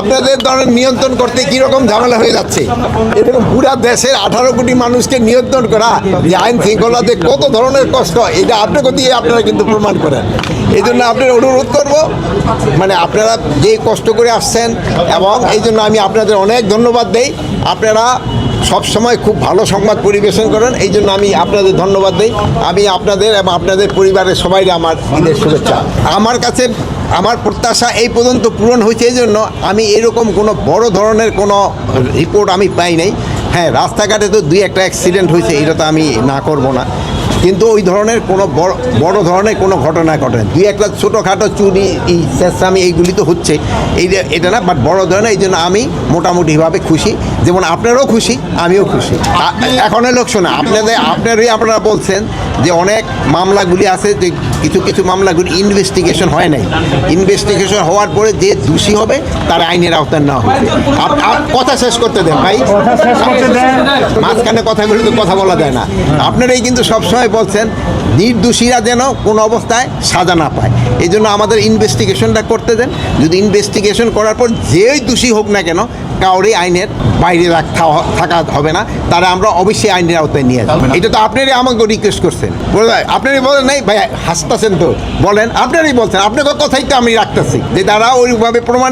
আপনাদের ধরেন নিয়ন্ত্রণ করতে কীরকম ঝামেলা হয়ে যাচ্ছে? এরকম পুরা দেশের আঠারো কোটি মানুষকে নিয়ন্ত্রণ করা যে আইন শৃঙ্খলাতে কত ধরনের কষ্ট, এটা আপনাকে দিয়ে আপনারা কিন্তু প্রমাণ করেন। এই জন্য আপনার অনুরোধ করব মানে আপনারা যে কষ্ট করে আসছেন, এবং এই জন্য আমি আপনাদের অনেক ধন্যবাদ দেই। আপনারা সব সময় খুব ভালো সংবাদ পরিবেশন করেন, এই জন্য আমি আপনাদের ধন্যবাদ দিই। আমি আপনাদের এবং আপনাদের পরিবারের সবাই আমার ঈদের শুভেচ্ছা। আমার কাছে আমার প্রত্যাশা এই পর্যন্ত পূরণ হয়েছে, এই জন্য আমি এরকম কোনো বড় ধরনের কোনো রিপোর্ট আমি পাই নাই। হ্যাঁ রাস্তাঘাটে তো দুই একটা অ্যাক্সিডেন্ট হয়েছে এটা তো আমি না করব না। কিন্তু ওই ধরনের কোনো বড় বড় ধরনের কোনো ঘটনা ঘটে দুই একটা ছোটোখাটো চুরি এই চেষ্টামি এইগুলি তো হচ্ছে। এই এটা না বাট বড় ধরনের এই জন্য আমি মোটামুটিভাবে খুশি। যেমন আপনারাও খুশি আমিও খুশি। আ- এখন লোক শোনা আপনাদের আপনারই আপনারা বলছেন যে অনেক মামলাগুলি আছে যে কিছু কিছু মামলাগুলি ইনভেস্টিগেশন হয় নাই। ইনভেস্টিগেশন হওয়ার পরে যে দোষী হবে তার আইনের আওতায় না হবে কথা শেষ করতে দেন ভাই। মাঝখানে কথাগুলি তো কথা বলা যায় না। আপনারাই কিন্তু সবসময় বলছেন নির্দোষীরা যেন কোনো অবস্থায় সাজা না পায়। এই জন্য আমাদের ইনভেস্টিগেশনটা করতে দেন। যদি ইনভেস্টিগেশন করার পর যেই দোষী হোক না কেন কাউরে আইনের বাইরে রাখা থাকা হবে না। তারা আমরা অবশ্যই আইনের আওতায় নিয়ে আসব। এটা তো আপনারই আমাকে রিকোয়েস্ট করছেন। আপনারই বলেন নাই? ভাই হাসতেছেন তো। বলেন আপনারই বলছেন। আপনার কথাই তো আমি রাখতেছি। যে তারা ওইভাবে প্রমাণ